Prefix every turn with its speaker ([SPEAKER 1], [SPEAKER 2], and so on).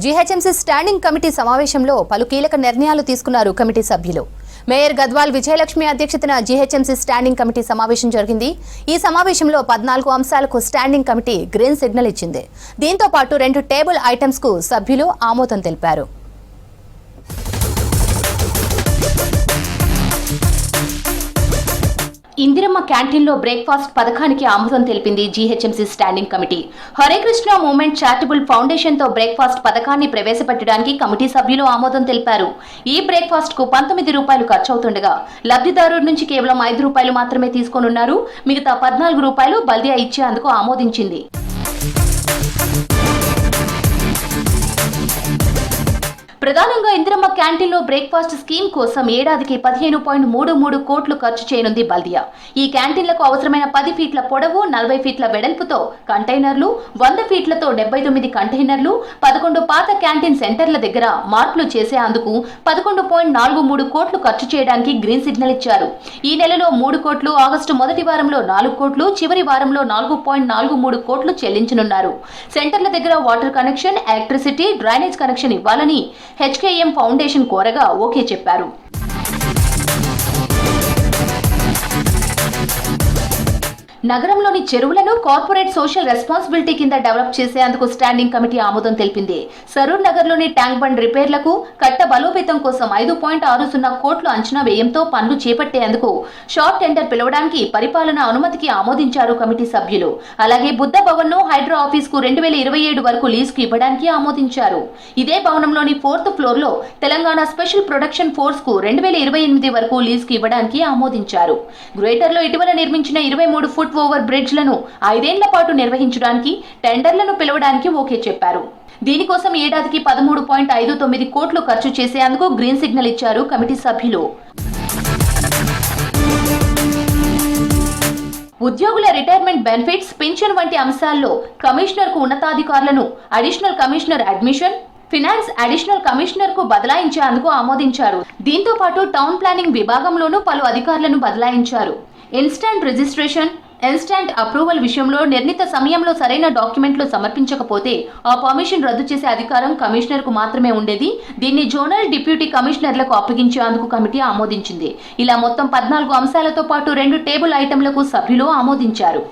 [SPEAKER 1] GHMC standing committee సమావేశంలో పలు కీలక నిర్ణయాలు తీసుకున్నారు కమిటీ సభ్యులు. మేయర్ గద్వాల్ విజయలక్ష్మి అధ్యక్షతన జీహెచ్ఎంసీ స్టాండింగ్ కమిటీ సమావేశం జరిగింది. ఈ సమావేశంలో పద్నాలుగు అంశాలకు స్టాండింగ్ కమిటీ గ్రీన్ సిగ్నల్ ఇచ్చింది. దీంతో పాటు రెండు టేబుల్ ఐటమ్స్కు సభ్యులు ఆమోదం తెలిపారు. ఇందిరమ్మ క్యాంటీన్లో బ్రేక్ఫాస్ట్ పథకానికి ఆమోదం తెలిపింది GHMC standing committee. Hare Krishna movement charitable ఫౌండేషన్తో breakfast పథకాన్ని ప్రవేశపెట్టడానికి కమిటీ సభ్యులు ఆమోదం తెలిపారు. ఈ బ్రేక్ఫాస్ట్కు పంతొమ్మిది రూపాయలు ఖర్చవుతుండగా లబ్ధిదారుడు నుంచి కేవలం ఐదు రూపాయలు మాత్రమే తీసుకోనున్నారు. మిగతా పద్నాలుగు రూపాయలు బల్దియా ఇచ్చేందుకు ఆమోదించింది. ప్రధానంగా ఇందిరమ్మ క్యాంటీన్లో బ్రేక్ఫాస్ట్ స్కీమ్ కోసం ఏడాదికి పదిహేను పాయింట్ మూడు మూడు కోట్లు ఖర్చు చేయనుంది బల్దియా. ఈ క్యాంటీన్లకు అవసరమైన పది ఫీట్ల పొడవు నలభై ఫీట్ల వెడల్పుతో కంటైనర్లు వంద ఫీట్లతో డెబ్బై తొమ్మిది కంటైనర్లు పదకొండు పాత క్యాంటీన్ సెంటర్ల దగ్గర మార్పులు చేసేందుకు పదకొండు పాయింట్ నాలుగు మూడు కోట్లు ఖర్చు చేయడానికి గ్రీన్ సిగ్నల్ ఇచ్చారు. ఈ నెలలో మూడు కోట్లు ఆగస్టు మొదటి వారంలో నాలుగు కోట్లు చివరి వారంలో నాలుగు పాయింట్ నాలుగు మూడు కోట్లు చెల్లించనున్నారు. సెంటర్ల దగ్గర water connection electricity drainage connection ఇవ్వాలని హెచ్కేఎం ఫౌండేషన్ కోరగా ఓకే చెప్పారు. నగరంలోని చెరువులను కార్పొరేట్ సోషల్ రెస్పాన్సిబిలిటీ కింద డెవలప్ చేసేందుకు స్టాండింగ్ కమిటీ ఆమోదం తెలిపింది. సరూర్ నగర్లోని ట్యాంక్ బండ్ రిపేర్లకు కట్ట బలోపేతం కోసం ఐదు పాయింట్ ఆరు సున్నా కోట్లు అంచనా వ్యయంతో పనులు చేపట్టేందుకు షార్ట్ టెండర్ పిలవడానికి పరిపాలన అనుమతికి ఆమోదించారు కమిటీ సభ్యులు. అలాగే బుద్ధ భవన్ను హైడ్రో ఆఫీస్కు రెండు వేల ఇరవై ఏడు వరకు లీజుకు ఇవ్వడానికి ఆమోదించారు. ఇదే భవనంలోని ఫోర్త్ ఫ్లోర్లో తెలంగాణ స్పెషల్ ప్రొడక్షన్ ఫోర్స్కు రెండు వేల ఇరవై ఎనిమిది వరకు లీజ్కు ఇవ్వడానికి ఆమోదించారు. గ్రేటర్లో ఇటీవల నిర్మించిన ఇరవై మూడు ఫుట్ ఓవర్ బ్రిడ్జ్లను ఐదేళ్ళ పాటు నిర్వహించడానికి టెండర్లను పిలవడానికి ఓకే చెప్పారు. దీనికోసం ఏడాదికి పదమూడు పాయింట్ ఐదు తొమ్మిది కోట్లు ఖర్చు చేసేందుకు గ్రీన్ సిగ్నల్ ఇచ్చారు కమిటీ సభ్యులు. ఉద్యోగుల రిటైర్మెంట్ బెనిఫిట్స్ పింఛన్ వంటి అంశాల్లో కమిషనర్కు ఉన్నతాధికారులను additional commissioner admission finance additional కమిషనర్కు బదలాయించేందుకు ఆమోదించారు. దీంతో పాటు టౌన్ ప్లానింగ్ విభాగంలోనూ పలు అధికారులను బదలాయించారు. ఇన్స్టాంట్ రిజిస్ట్రేషన్ ఇన్స్టాంట్ అప్రూవల్ విషయంలో నిర్ణీత సమయంలో సరైన డాక్యుమెంట్లు సమర్పించకపోతే ఆ పర్మిషన్ రద్దు చేసే అధికారం కమిషనర్కు మాత్రమే ఉండేది. దీన్ని జోనల్ డిప్యూటీ కమిషనర్లకు అప్పగించేందుకు కమిటీ ఆమోదించింది. ఇలా మొత్తం పద్నాలుగు అంశాలతో పాటు రెండు టేబుల్ ఐటెంలకు సభ్యులు ఆమోదించారు.